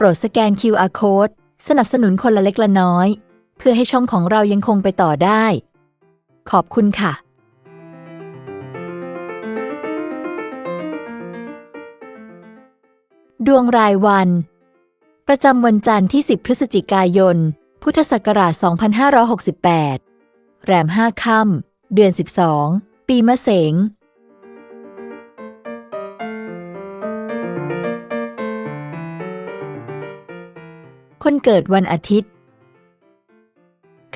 โปรดสแกน QR Code สนับสนุนคนละเล็กละน้อย เพื่อให้ช่องของเรายังคงไปต่อได้ ขอบคุณค่ะดวงรายวัน ประจำวันจันทร์ที่ 10 พฤศจิกายน พุทธศักราช 2568 แรม 5 ค่ำ เดือน 12 ปีมะเสง คนเกิดวันอาทิตย์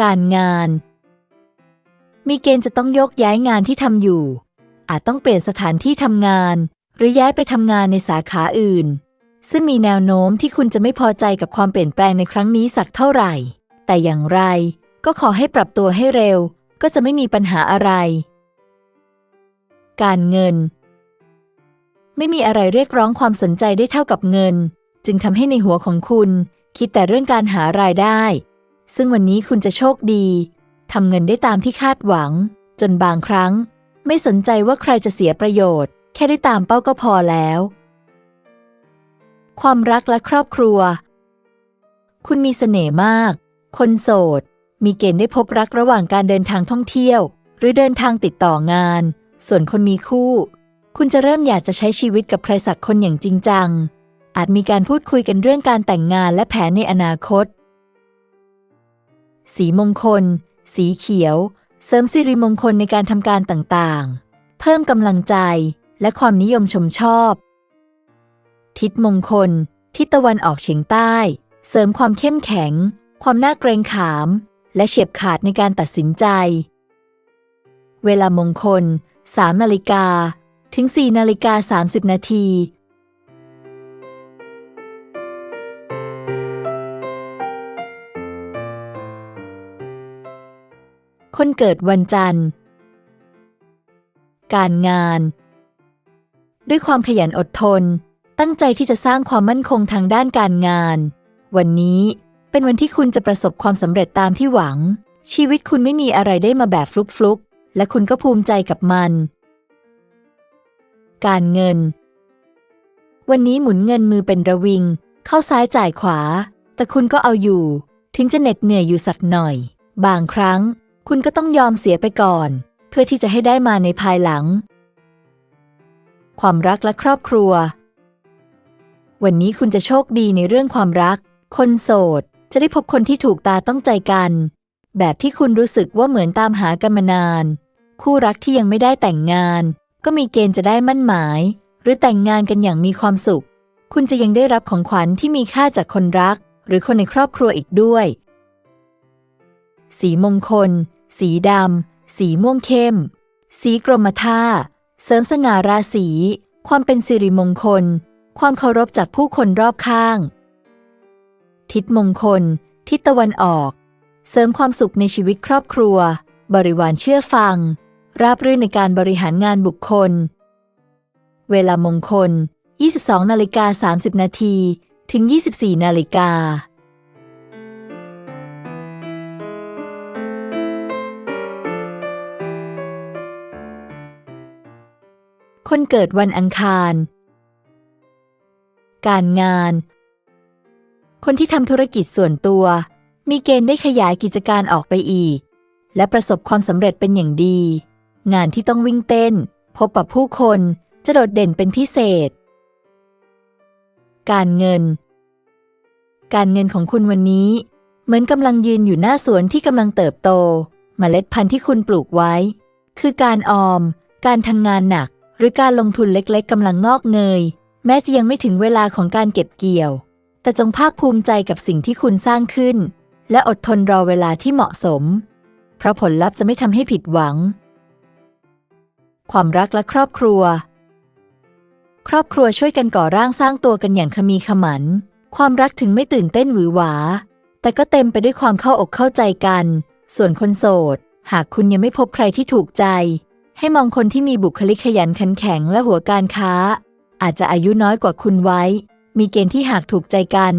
การงาน มีเกณฑ์จะต้องยกย้ายงานที่ทำอยู่ อาจต้องเปลี่ยนสถานที่ทำงาน หรือย้ายไปทำงานในสาขาอื่น ซึ่งมีแนวโน้มที่คุณจะไม่พอใจกับความเปลี่ยนแปลงในครั้งนี้สักเท่าไหร่ แต่อย่างไรก็ขอให้ปรับตัวให้เร็ว ก็จะไม่มีปัญหาอะไร การเงิน ไม่มีอะไรเรียกร้องความสนใจได้เท่ากับเงิน จึงทำให้ในหัวของคุณ คิดแต่เรื่องการหารายได้ ซึ่งวันนี้คุณจะโชคดีทำเงินได้ตามที่คาดหวัง จนบางครั้ง ไม่สนใจว่าใครจะเสียประโยชน์ แค่ได้ตามเป้าก็พอแล้ว ความรักและครอบครัว คุณมีเสน่ห์มาก คนโสด มีเกณฑ์ได้พบรักระหว่างการเดินทางท่องเที่ยว หรือเดินทางติดต่องาน ส่วนคนมีคู่ คุณจะเริ่มอยากจะใช้ชีวิตกับใครสักคนอย่างจริงจัง อาจมีการพูดคุยกันเรื่องการแต่งงานและแผนในอนาคต สีมงคล สีเขียว เสริมสิริมงคลในการทำการต่างๆ เพิ่มกำลังใจและความนิยมชมชอบ ทิศมงคล ทิศตะวันออกเฉียงใต้ เสริมความเข้มแข็ง ความน่าเกรงขาม และเฉียบขาดในการตัดสินใจ เวลามงคล3นาฬิกาถึง4นาฬิกา30 นาที คนเกิดวันจันทร์ การงาน ด้วยความขยันอดทน ตั้งใจที่จะสร้างความมั่นคงทางด้านการงาน วันนี้เป็นวันที่คุณจะประสบความสำเร็จตามที่หวัง ชีวิตคุณไม่มีอะไรได้มาแบบฟลุกๆ และคุณก็ภูมิใจกับมัน การเงิน วันนี้หมุนเงินมือเป็นระวิง เข้าซ้ายจ่ายขวา แต่คุณก็เอาอยู่ ถึงจะเหน็ดเหนื่อยอยู่สักหน่อย บางครั้ง คุณก็ต้องยอมเสียไปก่อน เพื่อที่จะให้ได้มาในภายหลัง ความรักและครอบครัว วันนี้คุณจะโชคดีในเรื่องความรัก คนโสด จะได้พบคนที่ถูกตาต้องใจกัน แบบที่คุณรู้สึกว่าเหมือนตามหากันมานาน คู่รักที่ยังไม่ได้แต่งงาน ก็มีเกณฑ์จะได้มั่นหมาย หรือแต่งงานกันอย่างมีความสุข คุณจะยังได้รับของขวัญที่มีค่าจากคนรัก หรือคนในครอบครัวอีกด้วย สีมงคล สีดำ สีม่วงเข้ม สีกรมท่า เสริมสง่าราศี ความเป็นสิริมงคล ความเคารพจากผู้คนรอบข้าง ทิศมงคล ทิศตะวันออก เสริมความสุขในชีวิตครอบครัว บริวารเชื่อฟัง ราบรื่นในการบริหารงานบุคคล เวลามงคล 22นาฬิกา30 นาที ถึง 24นาฬิกา คนเกิดวันอังคาร การงาน คนที่ทำธุรกิจส่วนตัว มีเกณฑ์ได้ขยายกิจการออกไปอีก และประสบความสำเร็จเป็นอย่างดี งานที่ต้องวิ่งเต้น พบปะผู้คนจะโดดเด่นเป็นพิเศษ การเงิน การเงินของคุณวันนี้ เหมือนกำลังยืนอยู่หน้าสวนที่กำลังเติบโตมเมล็ดพันธุ์ที่คุณปลูกไว้ คือการออม การทำงานหนัก รือการลงทุนเล็กๆกำลังงอกเงย แม้จะยังไม่ถึงเวลาของการเก็บเกี่ยว แต่จงภาคภูมิใจกับสิ่งที่คุณสร้างขึ้น และอดทนรอเวลาที่เหมาะสม เพราะผลลัพธ์จะไม่ทำให้ผิดหวัง ความรักและครอบครัว ครอบครัวช่วยกันก่อร่างสร้างตัวกันอย่างขมีขมัน ความรักถึงไม่ตื่นเต้นหวือหวา แต่ก็เต็มไปด้วยความเข้าอกเข้าใจกัน ส่วนคนโสด หากคุณยังไม่พบใครที่ถูกใจ ให้มองคนที่มีบุคลิกขยันขันแข็งและหัวการค้า อาจจะอายุน้อยกว่าคุณไว้ มีเกณฑ์ที่หากถูกใจกัน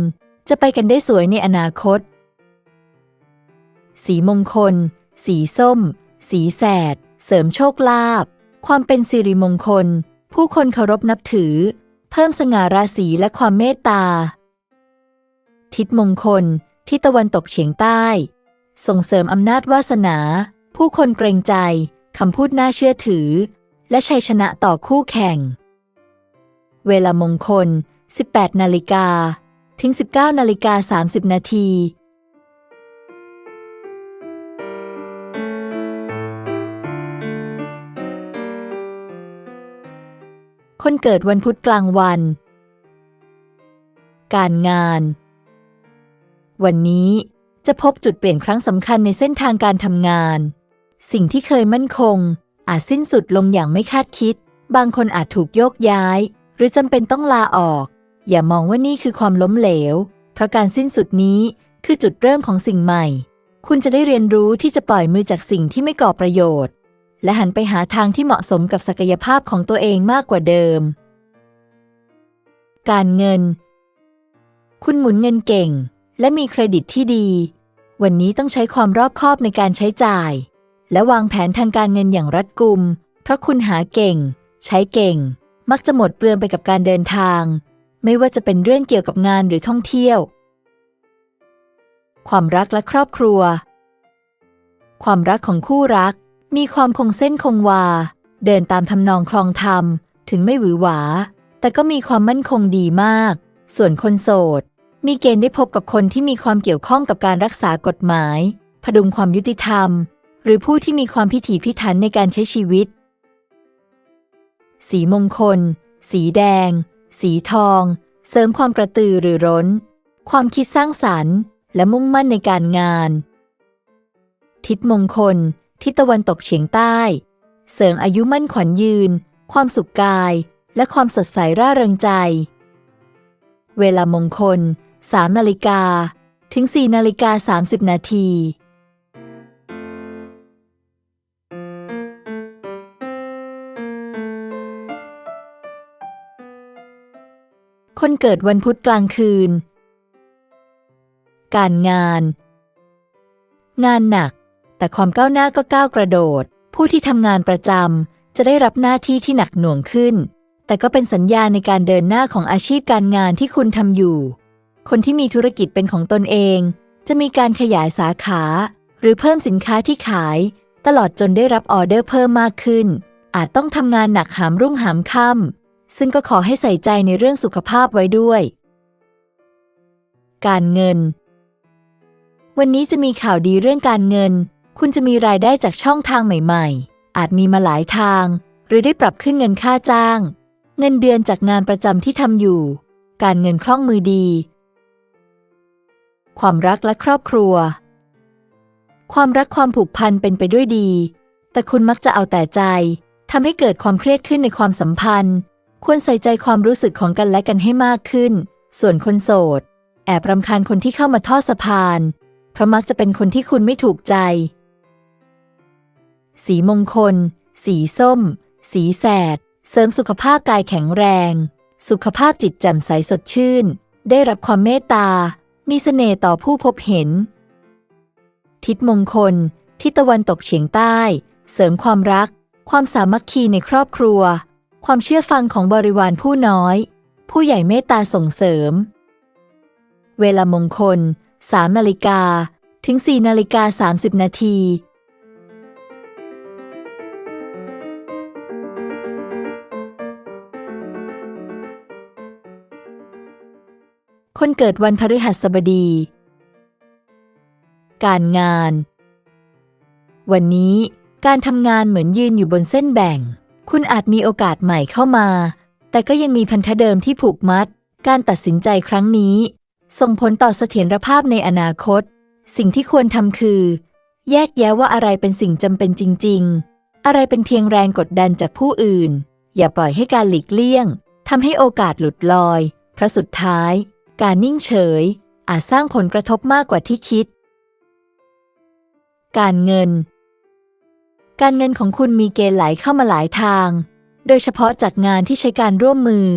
จะไปกันได้สวยในอนาคต สีมงคล สีส้ม สีแสด เสริมโชคลาภความเป็นสิริมงคล ผู้คนเคารพนับถือ เพิ่มสง่าราศีและความเมตตา ทิศมงคล ทิศตะวันตกเฉียงใต้ ส่งเสริมอำนาจวาสนา ผู้คนเกรงใจ คำพูดน่าเชื่อถือ และชัยชนะต่อคู่แข่ง เวลามงคล 18 นาฬิกา ถึง 19 นาฬิกา 30 นาทีคนเกิดวันพุธกลางวัน การงาน วันนี้จะพบจุดเปลี่ยนครั้งสำคัญในเส้นทางการทำงาน สิ่งที่เคยมั่นคง อาจสิ้นสุดลงอย่างไม่คาดคิด บางคนอาจถูกโยกย้าย หรือจำเป็นต้องลาออก อย่ามองว่านี่คือความล้มเหลว เพราะการสิ้นสุดนี้คือจุดเริ่มของสิ่งใหม่ คุณจะได้เรียนรู้ที่จะปล่อยมือจากสิ่งที่ไม่ก่อประโยชน์ และหันไปหาทางที่เหมาะสมกับศักยภาพของตัวเองมากกว่าเดิม การเงิน คุณหมุนเงินเก่ง และมีเครดิตที่ดี วันนี้ต้องใช้ความรอบคอบในการใช้จ่าย และวางแผนทางการเงินอย่างรัดกุม เพราะคุณหาเก่ง ใช้เก่ง มักจะหมดเปลืองไปกับการเดินทาง ไม่ว่าจะเป็นเรื่องเกี่ยวกับงานหรือท่องเที่ยว ความรักและครอบครัว ความรักของคู่รัก มีความคงเส้นคงวา เดินตามทำนองคลองธรรม ถึงไม่หวือหวา แต่ก็มีความมั่นคงดีมาก ส่วนคนโสด มีเกณฑ์ได้พบกับคนที่มีความเกี่ยวข้องกับการรักษากฎหมาย พดุงความยุติธรรม หรือผู้ที่มีความพิถีพิถันในการใช้ชีวิต สีมงคล สีแดง สีทอง เสริมความกระตือรือร้น ความคิดสร้างสรรค์ และมุ่งมั่นในการงาน ทิศมงคล ทิศตะวันตกเฉียงใต้ เสริมอายุมั่นขวัญยืน ความสุขกาย และความสดใสร่าเริงใจ เวลามงคล3นาฬิกาถึง4นาฬิกา30 นาที คนเกิดวันพุธกลางคืน การงาน งานหนัก แต่ความก้าวหน้าก็ก้าวกระโดด ผู้ที่ทำงานประจำจะได้รับหน้าที่ที่หนักหน่วงขึ้น แต่ก็เป็นสัญญาณในการเดินหน้าของอาชีพการงานที่คุณทำอยู่ คนที่มีธุรกิจเป็นของตนเอง จะมีการขยายสาขา หรือเพิ่มสินค้าที่ขาย ตลอดจนได้รับออเดอร์เพิ่มมากขึ้น อาจต้องทำงานหนักหามรุ่งหามค่ำ ซึ่งก็ขอให้ใส่ใจในเรื่องสุขภาพไว้ด้วย การเงิน วันนี้จะมีข่าวดีเรื่องการเงิน คุณจะมีรายได้จากช่องทางใหม่ๆ อาจมีมาหลายทาง หรือได้ปรับขึ้นเงินค่าจ้าง เงินเดือนจากงานประจำที่ทำอยู่ การเงินคล่องมือดี ความรักและครอบครัว ความรักความผูกพันเป็นไปด้วยดี แต่คุณมักจะเอาแต่ใจทำให้เกิดความเครียดขึ้นในความสัมพันธ์ ควรใส่ใจความรู้สึกของกันและกันให้มากขึ้น ส่วนคนโสด แอบรำคาญคนที่เข้ามาทอดสะพาน เพราะมักจะเป็นคนที่คุณไม่ถูกใจ สีมงคล สีส้ม สีแสด เสริมสุขภาพกายแข็งแรง สุขภาพจิตแจ่มใสสดชื่น ได้รับความเมตตา มีเสน่ห์ต่อผู้พบเห็น ทิศมงคล ทิศตะวันตกเฉียงใต้ เสริมความรัก ความสามัคคีในครอบครัว ความเชื่อฟังของบริวารผู้น้อย ผู้ใหญ่เมตตาส่งเสริม เวลามงคล3นาฬิกาถึง4นาฬิกา30 นาที คนเกิดวันพฤหัสบดี การงาน วันนี้การทำงานเหมือนยืนอยู่บนเส้นแบ่ง คุณอาจมีโอกาสใหม่เข้ามา แต่ก็ยังมีพันธะเดิมที่ผูกมัด การตัดสินใจครั้งนี้ ส่งผลต่อเสถียรภาพในอนาคต สิ่งที่ควรทำคือ แยกแยะว่าอะไรเป็นสิ่งจำเป็นจริง ๆ อะไรเป็นเพียงแรงกดดันจากผู้อื่น อย่าปล่อยให้การหลีกเลี่ยงทำให้โอกาสหลุดลอยเพราะสุดท้าย การนิ่งเฉย อาจสร้างผลกระทบมากกว่าที่คิด การเงิน การเงินของคุณมีเกณฑ์ไหลเข้ามาหลายทาง โดยเฉพาะจากงานที่ใช้การร่วมมือ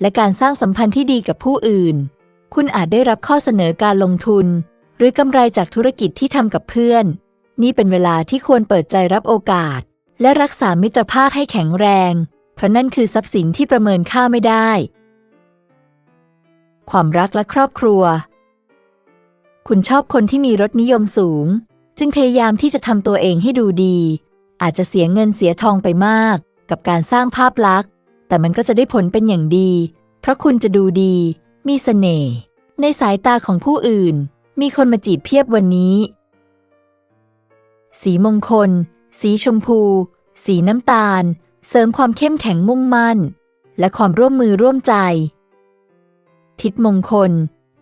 และการสร้างสัมพันธ์ที่ดีกับผู้อื่น คุณอาจได้รับข้อเสนอการลงทุน หรือกำไรจากธุรกิจที่ทำกับเพื่อน นี่เป็นเวลาที่ควรเปิดใจรับโอกาส และรักษามิตรภาพให้แข็งแรง เพราะนั่นคือทรัพย์สินที่ประเมินค่าไม่ได้ ความรักและครอบครัว คุณชอบคนที่มีรสนิยมสูงจึงพยายามที่จะทำตัวเองให้ดูดี อาจจะเสียเงินเสียทองไปมากกับการสร้างภาพลักษณ์ แต่มันก็จะได้ผลเป็นอย่างดี เพราะคุณจะดูดี มีเสน่ห์ในสายตาของผู้อื่น มีคนมาจีบเพียบวันนี้ สีมงคล สีชมพู สีน้ำตาล เสริมความเข้มแข็งมุ่งมั่น และความร่วมมือร่วมใจ ทิศมงคล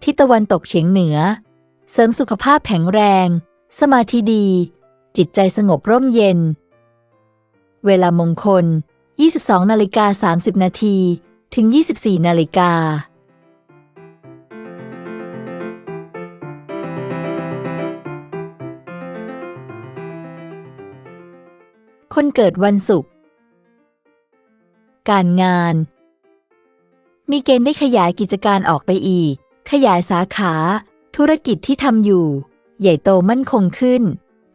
ทิศตะวันตกเฉียงเหนือ เสริมสุขภาพแข็งแรง สมาธิดี จิตใจสงบร่มเย็น เวลามงคล 22นาฬิกา30 นาที ถึง 24 นาฬิกา คนเกิดวันศุกร์ การงาน มีเกณฑ์ได้ขยายกิจการออกไปอีก ขยายสาขา ธุรกิจที่ทำอยู่ ใหญ่โตมั่นคงขึ้น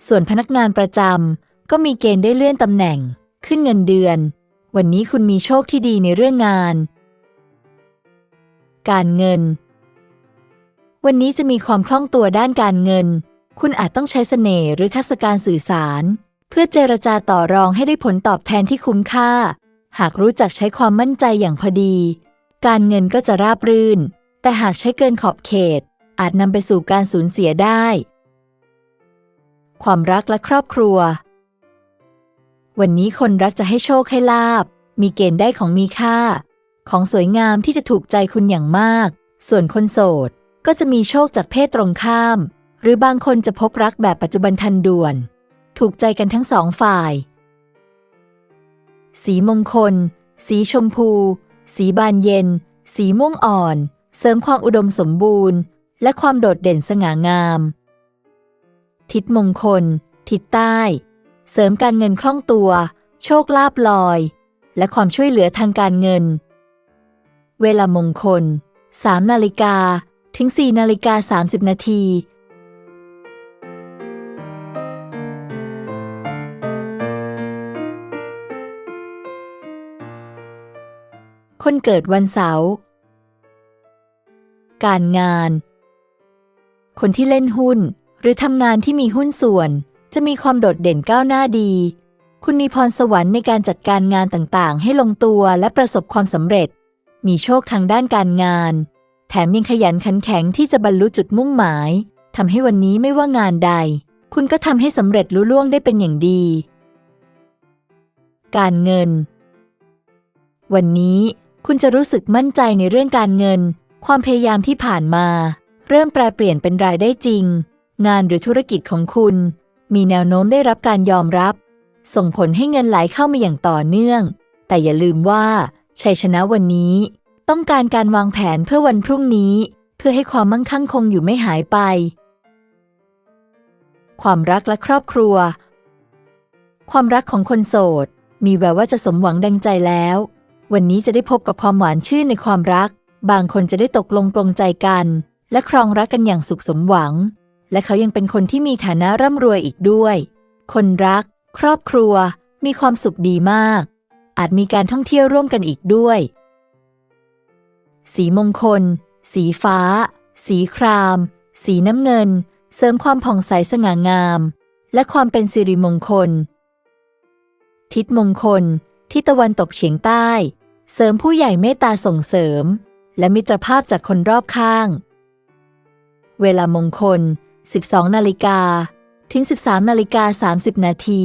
ส่วนพนักงานประจำก็มีเกณฑ์ได้เลื่อนตำแหน่ง ขึ้นเงินเดือน วันนี้คุณมีโชคที่ดีในเรื่องงาน การเงิน วันนี้จะมีความคล่องตัวด้านการเงิน คุณอาจต้องใช้เสน่ห์หรือทักษะการสื่อสาร เพื่อเจรจาต่อรองให้ได้ผลตอบแทนที่คุ้มค่า หากรู้จักใช้ความมั่นใจอย่างพอดี การเงินก็จะราบรื่น แต่หากใช้เกินขอบเขต อาจนำไปสู่การสูญเสียได้ ความรักและครอบครัว วันนี้คนรักจะให้โชคให้ลาบ มีเกณฑ์ได้ของมีค่า ของสวยงามที่จะถูกใจคุณอย่างมาก ส่วนคนโสด ก็จะมีโชคจากเพศตรงข้าม หรือบางคนจะพบรักแบบปัจจุบันทันด่วน ถูกใจกันทั้งสองฝ่าย สีมงคล สีชมพู สีบานเย็น สีม่วงอ่อน เสริมความอุดมสมบูรณ์ และความโดดเด่นสง่างาม ทิศมงคล ทิศใต้ เสริมการเงินคล่องตัว โชคลาภลอย และความช่วยเหลือทางการเงิน เวลามงคล 3 นาฬิกาถึง 4 นาฬิกา 30 นาทีคนเกิดวันเสาร์ การงาน คนที่เล่นหุ้นหรือทำงานที่มีหุ้นส่วน จะมีความโดดเด่นก้าวหน้าดี คุณมีพรสวรรค์ในการจัดการงานต่างๆ ให้ลงตัวและประสบความสำเร็จ มีโชคทางด้านการงาน แถมยังขยันขันแข็งที่จะบรรลุจุดมุ่งหมายทำให้วันนี้ไม่ว่างานใด คุณก็ทำให้สำเร็จลุล่วงได้เป็นอย่างดี การเงิน วันนี้คุณจะรู้สึกมั่นใจในเรื่องการเงิน ความพยายามที่ผ่านมา เริ่มแปลเปลี่ยนเป็นรายได้จริง งานหรือธุรกิจของคุณ มีแนวโน้มได้รับการยอมรับ ส่งผลให้เงินไหลเข้ามาอย่างต่อเนื่อง แต่อย่าลืมว่าชัยชนะวันนี้ ต้องการการวางแผนเพื่อวันพรุ่งนี้ เพื่อให้ความมั่งคั่งคงอยู่ไม่หายไป ความรักและครอบครัว ความรักของคนโสด มีแววว่าจะสมหวังดังใจแล้ว วันนี้จะได้พบกับความหวานชื่นในความรัก บางคนจะได้ตกลงปรงใจกัน และครองรักกันอย่างสุขสมหวัง และเขายังเป็นคนที่มีฐานะร่ำรวยอีกด้วย คนรัก ครอบครัว มีความสุขดีมาก อาจมีการท่องเที่ยวร่วมกันอีกด้วย สีมงคล สีฟ้า สีคราม สีน้ำเงิน เสริมความผ่องใสสง่างาม และความเป็นสิริมงคล ทิศมงคล ทิศตะวันตกเฉียงใต้ เสริมผู้ใหญ่เมตตาส่งเสริม และมิตรภาพจากคนรอบข้าง เวลามงคล 12 นาฬิกาถึง 13 นาฬิกา 30 นาที